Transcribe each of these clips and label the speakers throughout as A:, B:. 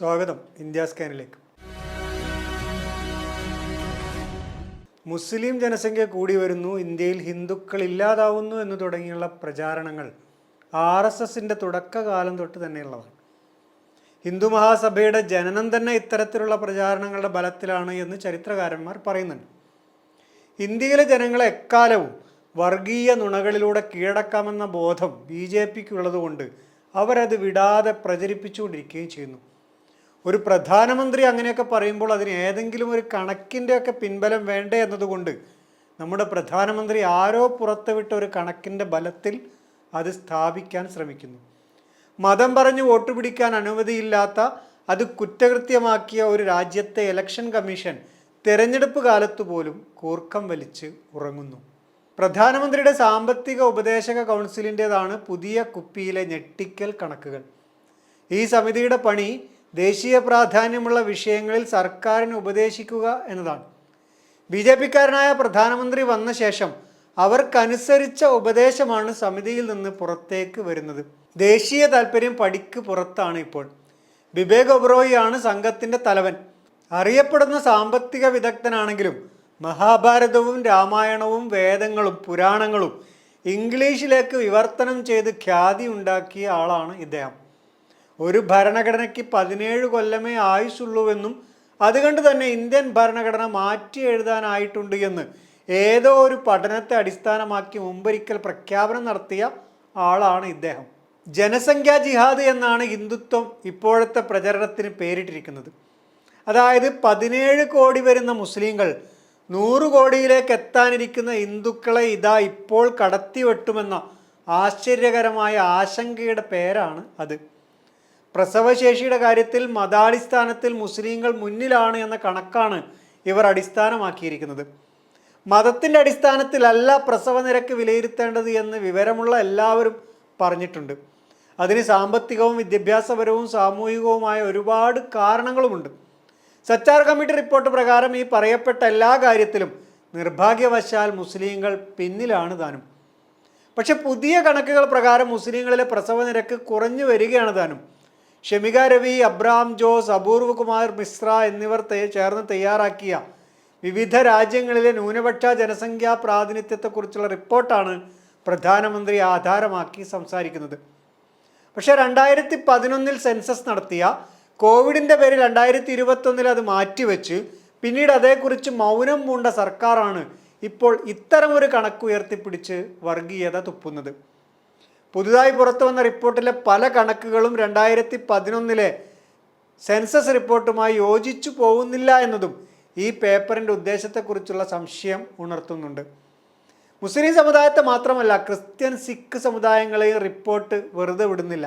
A: സ്വാഗതം ഇന്ത്യ സ്കാനിലേക്ക്. മുസ്ലിം ജനസംഖ്യ കൂടി വരുന്നു ഇന്ത്യയിൽ ഹിന്ദുക്കൾ ഇല്ലാതാവുന്നു എന്ന് തുടങ്ങിയുള്ള പ്രചാരണങ്ങൾ ആർ എസ് എസിന്റെ തുടക്കകാലം തൊട്ട് തന്നെയുള്ളതാണ്. ഹിന്ദു മഹാസഭയുടെ ജനനം തന്നെ ഇത്തരത്തിലുള്ള പ്രചാരണങ്ങളുടെ ബലത്തിലാണ് എന്ന് ചരിത്രകാരന്മാർ പറയുന്നുണ്ട്. ഇന്ത്യയിലെ ജനങ്ങളെ എക്കാലവും വർഗീയ നുണകളിലൂടെ കീഴടക്കാമെന്ന ബോധം ബി ജെ പിക്കുള്ളതുകൊണ്ട് അവരത് വിടാതെ പ്രചരിപ്പിച്ചുകൊണ്ടിരിക്കുകയും ചെയ്യുന്നു. ഒരു പ്രധാനമന്ത്രി അങ്ങനെയൊക്കെ പറയുമ്പോൾ അതിന് ഏതെങ്കിലും ഒരു കണക്കിന്റെയൊക്കെ പിൻബലം വേണ്ടേ എന്നതുകൊണ്ട് നമ്മുടെ പ്രധാനമന്ത്രി ആരോ പുറത്തുവിട്ട ഒരു കണക്കിന്റെ ബലത്തിൽ അത് സ്ഥാപിക്കാൻ ശ്രമിക്കുന്നു. മതം പറഞ്ഞ് വോട്ട് പിടിക്കാൻ അനുമതിയില്ലാത്ത അത് കുറ്റകൃത്യമാക്കിയ ഒരു രാജ്യത്തെ ഇലക്ഷൻ കമ്മീഷൻ തെരഞ്ഞെടുപ്പ് കാലത്തു പോലും കൂർക്കം വലിച്ച് ഉറങ്ങുന്നു. പ്രധാനമന്ത്രിയുടെ സാമ്പത്തിക ഉപദേശക കൗൺസിലിന്റെതാണ് പുതിയ കുപ്പിയിലെ ഞെട്ടിക്കൽ കണക്കുകൾ. ഈ സമിതിയുടെ പണി ദേശീയ പ്രാധാന്യമുള്ള വിഷയങ്ങളിൽ സർക്കാരിന് ഉപദേശിക്കുക എന്നതാണ്. ബി ജെ പിക്കാരനായ പ്രധാനമന്ത്രി വന്ന ശേഷം അവർക്കനുസരിച്ച ഉപദേശമാണ് സമിതിയിൽ നിന്ന് പുറത്തേക്ക് വരുന്നത്. ദേശീയ താല്പര്യം പടിക്ക് പുറത്താണ് ഇപ്പോൾ. ബിബേക് ഒബ്രോയിയാണ് സംഘത്തിന്റെ തലവൻ. അറിയപ്പെടുന്ന സാമ്പത്തിക വിദഗ്ധനാണെങ്കിലും മഹാഭാരതവും രാമായണവും വേദങ്ങളും പുരാണങ്ങളും ഇംഗ്ലീഷിലേക്ക് വിവർത്തനം ചെയ്ത് ഖ്യാതി ഉണ്ടാക്കിയ ആളാണ് ഇദ്ദേഹം. ഒരു ഭരണഘടനയ്ക്ക് പതിനേഴ് കൊല്ലമേ ആയുസുള്ളൂവെന്നും അതുകൊണ്ട് തന്നെ ഇന്ത്യൻ ഭരണഘടന മാറ്റി എഴുതാനായിട്ടുണ്ട് എന്ന് ഏതോ ഒരു പഠനത്തെ അടിസ്ഥാനമാക്കി മുമ്പൊരിക്കൽ പ്രഖ്യാപനം നടത്തിയ ആളാണ് ഇദ്ദേഹം. ജനസംഖ്യാ ജിഹാദ് എന്നാണ് ഹിന്ദുത്വം ഇപ്പോഴത്തെ പ്രചരണത്തിന് പേരിട്ടിരിക്കുന്നത്. അതായത് പതിനേഴ് കോടി വരുന്ന മുസ്ലിങ്ങൾ നൂറ് കോടിയിലേക്ക് എത്താനിരിക്കുന്ന ഹിന്ദുക്കളെ ഇതാ ഇപ്പോൾ കടത്തിവെട്ടുമെന്ന ആശ്ചര്യകരമായ ആശങ്കയുടെ പേരാണ് അത്. പ്രസവശേഷിയുടെ കാര്യത്തിൽ മതാടിസ്ഥാനത്തിൽ മുസ്ലിങ്ങൾ മുന്നിലാണ് എന്ന കണക്കാണ് ഇവർ അടിസ്ഥാനമാക്കിയിരിക്കുന്നത്. മതത്തിന്റെ അടിസ്ഥാനത്തിലല്ല പ്രസവ നിരക്ക് വിലയിരുത്തേണ്ടത് എന്ന് വിവരമുള്ള എല്ലാവരും പറഞ്ഞിട്ടുണ്ട്. അതിന് സാമ്പത്തികവും വിദ്യാഭ്യാസപരവും സാമൂഹികവുമായ ഒരുപാട് കാരണങ്ങളുമുണ്ട്. സച്ചാർ കമ്മിറ്റി റിപ്പോർട്ട് പ്രകാരം ഈ പറയപ്പെട്ട എല്ലാ കാര്യത്തിലും നിർഭാഗ്യവശാൽ മുസ്ലിങ്ങൾ പിന്നിലാണ് താനും. പക്ഷെ പുതിയ കണക്കുകൾ പ്രകാരം മുസ്ലിങ്ങളിലെ പ്രസവ നിരക്ക് കുറഞ്ഞു വരികയാണ് താനും. ഷമിക രവി അബ്രാം ജോസ് അപൂർവ് കുമാർ മിശ്ര എന്നിവർ ചേർന്ന് തയ്യാറാക്കിയ വിവിധ രാജ്യങ്ങളിലെ ന്യൂനപക്ഷ ജനസംഖ്യാ പ്രാതിനിധ്യത്തെക്കുറിച്ചുള്ള റിപ്പോർട്ടാണ് പ്രധാനമന്ത്രി ആധാരമാക്കി സംസാരിക്കുന്നത്. പക്ഷേ രണ്ടായിരത്തി പതിനൊന്നിൽ സെൻസസ് നടത്തിയ കോവിഡിന്റെ പേരിൽ രണ്ടായിരത്തി ഇരുപത്തൊന്നിൽ അത് മാറ്റിവെച്ച് പിന്നീട് അതേക്കുറിച്ച് മൗനം പൂണ്ട സർക്കാരാണ് ഇപ്പോൾ ഇത്തരമൊരു കണക്കുയർത്തിപ്പിടിച്ച് വർഗീയത തുപ്പുന്നത്. പുതുതായി പുറത്തു വന്ന റിപ്പോർട്ടിലെ പല കണക്കുകളും രണ്ടായിരത്തി പതിനൊന്നിലെ സെൻസസ് റിപ്പോർട്ടുമായി യോജിച്ചു പോകുന്നില്ല എന്നതും ഈ പേപ്പറിന്റെ ഉദ്ദേശത്തെക്കുറിച്ചുള്ള സംശയം ഉണർത്തുന്നുണ്ട്. മുസ്ലിം സമുദായത്തെ മാത്രമല്ല ക്രിസ്ത്യൻ സിഖ് സമുദായങ്ങളെയും റിപ്പോർട്ട് വെറുതെ വിടുന്നില്ല.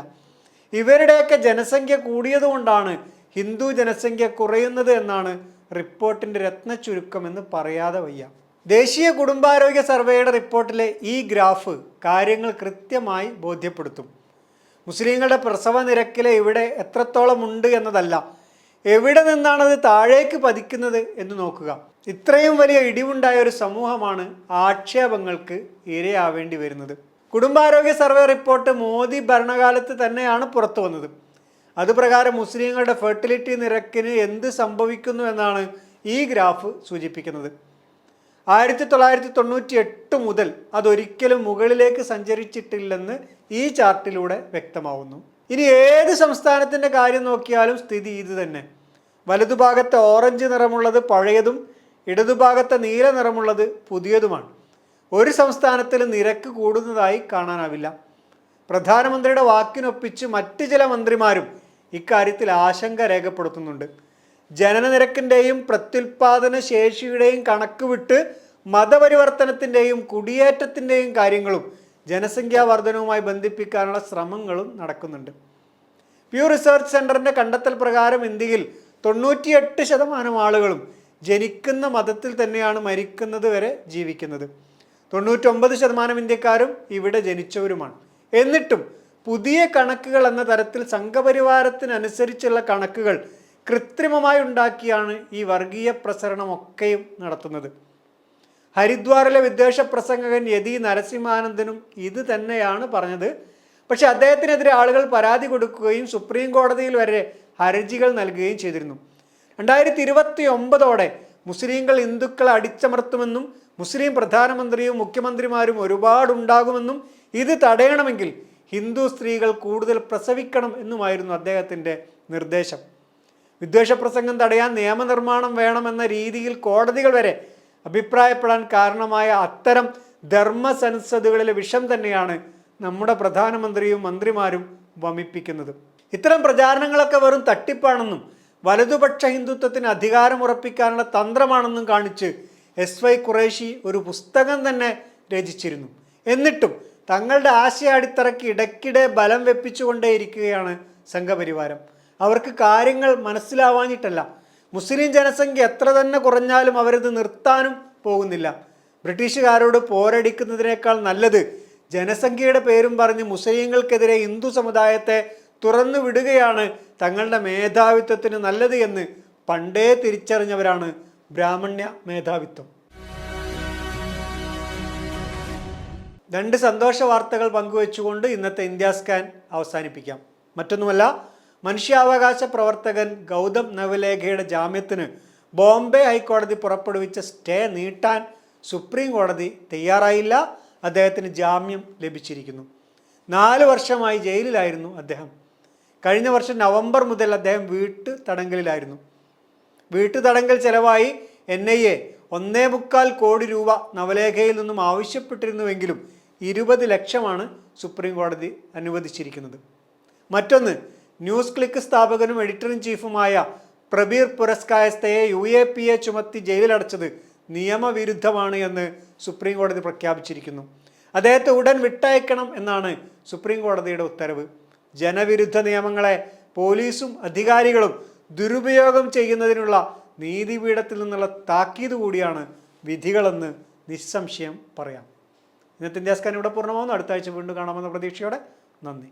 A: ഇവരുടെയൊക്കെ ജനസംഖ്യ കൂടിയതുകൊണ്ടാണ് ഹിന്ദു ജനസംഖ്യ കുറയുന്നത് എന്നാണ് റിപ്പോർട്ടിന്റെ രത്ന ചുരുക്കമെന്ന് പറയാതെ വയ്യ. ദേശീയ കുടുംബാരോഗ്യ സർവേയുടെ റിപ്പോർട്ടിലെ ഈ ഗ്രാഫ് കാര്യങ്ങൾ കൃത്യമായി ബോധ്യപ്പെടുത്തും. മുസ്ലിങ്ങളുടെ പ്രസവ നിരക്കിലെ ഇവിടെ എത്രത്തോളം ഉണ്ട് എന്നതല്ല എവിടെ നിന്നാണത് താഴേക്ക് പതിക്കുന്നത് എന്ന് നോക്കുക. ഇത്രയും വലിയ ഇടിവുണ്ടായ ഒരു സമൂഹമാണ് ആക്ഷേപങ്ങൾക്ക് ഇരയാവേണ്ടി വരുന്നത്. കുടുംബാരോഗ്യ സർവേ റിപ്പോർട്ട് മോദി ഭരണകാലത്ത് തന്നെയാണ് പുറത്തു വന്നത്. അതുപ്രകാരം മുസ്ലിങ്ങളുടെ ഫെർട്ടിലിറ്റി നിരക്കിന് എന്ത് സംഭവിക്കുന്നു എന്നാണ് ഈ ഗ്രാഫ് സൂചിപ്പിക്കുന്നത്. ആയിരത്തി തൊള്ളായിരത്തി തൊണ്ണൂറ്റി എട്ട് മുതൽ അതൊരിക്കലും മുകളിലേക്ക് സഞ്ചരിച്ചിട്ടില്ലെന്ന് ഈ ചാർട്ടിലൂടെ വ്യക്തമാവുന്നു. ഇനി ഏത് സംസ്ഥാനത്തിന്റെ കാര്യം നോക്കിയാലും സ്ഥിതി ഇത് തന്നെ. വലതുഭാഗത്തെ ഓറഞ്ച് നിറമുള്ളത് പഴയതും ഇടതുഭാഗത്തെ നീല നിറമുള്ളത് പുതിയതുമാണ്. ഒരു സംസ്ഥാനത്തിൽ നിരക്ക് കൂടുന്നതായി കാണാനാവില്ല. പ്രധാനമന്ത്രിയുടെ വാക്കിനൊപ്പിച്ച് മറ്റ് ചില മന്ത്രിമാരും ഇക്കാര്യത്തിൽ ആശങ്ക രേഖപ്പെടുത്തുന്നുണ്ട്. ജനനനിരക്കിന്റെയും പ്രത്യുൽപാദന ശേഷിയുടെയും കണക്ക് വിട്ട് മതപരിവർത്തനത്തിന്റെയും കുടിയേറ്റത്തിന്റെയും കാര്യങ്ങളും ജനസംഖ്യാ വർധനവുമായി ബന്ധിപ്പിക്കാനുള്ള ശ്രമങ്ങളും നടക്കുന്നുണ്ട്. പ്യൂ റിസർച്ച് സെന്ററിന്റെ കണ്ടെത്തൽ പ്രകാരം ഇന്ത്യയിൽ തൊണ്ണൂറ്റിയെട്ട് ശതമാനം ആളുകളും ജനിക്കുന്ന മതത്തിൽ തന്നെയാണ് മരിക്കുന്നത് വരെ ജീവിക്കുന്നത്. തൊണ്ണൂറ്റൊമ്പത് ശതമാനം ഇന്ത്യക്കാരും ഇവിടെ ജനിച്ചവരുമാണ്. എന്നിട്ടും പുതിയ കണക്കുകൾ എന്ന തരത്തിൽ സംഘപരിവാരത്തിനനുസരിച്ചുള്ള കണക്കുകൾ കൃത്രിമമായി ഉണ്ടാക്കിയാണ് ഈ വർഗീയ പ്രസരണമൊക്കെയും നടത്തുന്നത്. ഹരിദ്വാറിലെ വിദ്വേഷ പ്രസംഗകൻ യതി നരസിംഹാനന്ദനും ഇത് തന്നെയാണ് പറഞ്ഞത്. പക്ഷെ അദ്ദേഹത്തിനെതിരെ ആളുകൾ പരാതി കൊടുക്കുകയും സുപ്രീം കോടതിയിൽ വരെ ഹർജികൾ നൽകുകയും ചെയ്തിരുന്നു. രണ്ടായിരത്തി ഇരുപത്തി ഒമ്പതോടെ മുസ്ലിങ്ങൾ ഹിന്ദുക്കളെ അടിച്ചമർത്തുമെന്നും മുസ്ലിം പ്രധാനമന്ത്രിയും മുഖ്യമന്ത്രിമാരും ഒരുപാടുണ്ടാകുമെന്നും ഇത് തടയണമെങ്കിൽ ഹിന്ദു സ്ത്രീകൾ കൂടുതൽ പ്രസവിക്കണം എന്നുമായിരുന്നു അദ്ദേഹത്തിന്റെ നിർദ്ദേശം. വിദ്വേഷപ്രസംഗം തടയാൻ നിയമനിർമ്മാണം വേണമെന്ന രീതിയിൽ കോടതികൾ വരെ അഭിപ്രായപ്പെടാൻ കാരണമായ അത്തരം ധർമ്മസംസദുകളിലെ വിഷം തന്നെയാണ് നമ്മുടെ പ്രധാനമന്ത്രിയും മന്ത്രിമാരും വമിപ്പിക്കുന്നത്. ഇത്തരം പ്രചാരണങ്ങളൊക്കെ വെറും തട്ടിപ്പാണെന്നും വലതുപക്ഷ ഹിന്ദുത്വത്തിന് അധികാരം ഉറപ്പിക്കാനുള്ള തന്ത്രമാണെന്നും കാണിച്ച് എസ് വൈ ഖുറേഷി ഒരു പുസ്തകം തന്നെ രചിച്ചിരുന്നു. എന്നിട്ടും തങ്ങളുടെ ആശയ അടിത്തറയ്ക്ക് ഇടയ്ക്കിടെ ബലം വെപ്പിച്ചുകൊണ്ടേയിരിക്കുകയാണ് സംഘപരിവാരം. അവർക്ക് കാര്യങ്ങൾ മനസ്സിലാവാഞ്ഞിട്ടല്ല. മുസ്ലിം ജനസംഖ്യ എത്ര തന്നെ കുറഞ്ഞാലും അവരത് നിർത്താനും പോകുന്നില്ല. ബ്രിട്ടീഷുകാരോട് പോരടിക്കുന്നതിനേക്കാൾ നല്ലത് ജനസംഖ്യയുടെ പേരും പറഞ്ഞ് മുസ്ലിങ്ങൾക്കെതിരെ ഹിന്ദു സമുദായത്തെ തുറന്നു വിടുകയാണ് തങ്ങളുടെ മേധാവിത്വത്തിന് നല്ലത് എന്ന് പണ്ടേ തിരിച്ചറിഞ്ഞവരാണ് ബ്രാഹ്മണ്യ മേധാവിത്വം. രണ്ട് സന്തോഷ വാർത്തകൾ പങ്കുവെച്ചുകൊണ്ട് ഇന്നത്തെ ഇന്ത്യ സ്കാൻ അവസാനിപ്പിക്കാം. മറ്റൊന്നുമല്ല മനുഷ്യാവകാശ പ്രവർത്തകൻ ഗൗതം നവലേഖയുടെ ജാമ്യത്തിന് ബോംബെ ഹൈക്കോടതി പുറപ്പെടുവിച്ച സ്റ്റേ നീട്ടാൻ സുപ്രീം കോടതി തയ്യാറായില്ല. അദ്ദേഹത്തിന് ജാമ്യം ലഭിച്ചിരിക്കുന്നു. നാല് വർഷമായി ജയിലിലായിരുന്നു അദ്ദേഹം. കഴിഞ്ഞ വർഷം നവംബർ മുതൽ അദ്ദേഹം വീട്ടു തടങ്കലിലായിരുന്നു. വീട്ടു തടങ്കൽ ചെലവായി എൻ ഐ എ ഒന്നേ മുക്കാൽ കോടി രൂപ നവലേഖയിൽ നിന്നും ആവശ്യപ്പെട്ടിരുന്നുവെങ്കിലും ഇരുപത് ലക്ഷമാണ് സുപ്രീം കോടതി അനുവദിച്ചിരിക്കുന്നത്. മറ്റൊന്ന് ന്യൂസ് ക്ലിക്ക് സ്ഥാപകനും എഡിറ്റർ ഇൻ ചീഫുമായ പ്രബീർ പുരസ്കായസ്ഥയെ യു എ പി എ ചുമത്തി ജയിലിലടച്ചത് നിയമവിരുദ്ധമാണ് എന്ന് സുപ്രീം കോടതി പ്രഖ്യാപിച്ചിരിക്കുന്നു. അദ്ദേഹത്തെ ഉടൻ വിട്ടയക്കണം എന്നാണ് സുപ്രീം കോടതിയുടെ ഉത്തരവ്. ജനവിരുദ്ധ നിയമങ്ങളെ പോലീസും അധികാരികളും ദുരുപയോഗം ചെയ്യുന്നതിനുള്ള നീതിപീഠത്തിൽ നിന്നുള്ള താക്കീത് കൂടിയാണ് വിധികളെന്ന് നിസ്സംശയം പറയാം. ഇന്നത്തെ ഇന്ത്യാസ്കാൻ ഇവിടെ പൂർണമാകുന്നു അടുത്ത ആഴ്ച വീണ്ടും കാണാമെന്ന പ്രതീക്ഷയോടെ നന്ദി.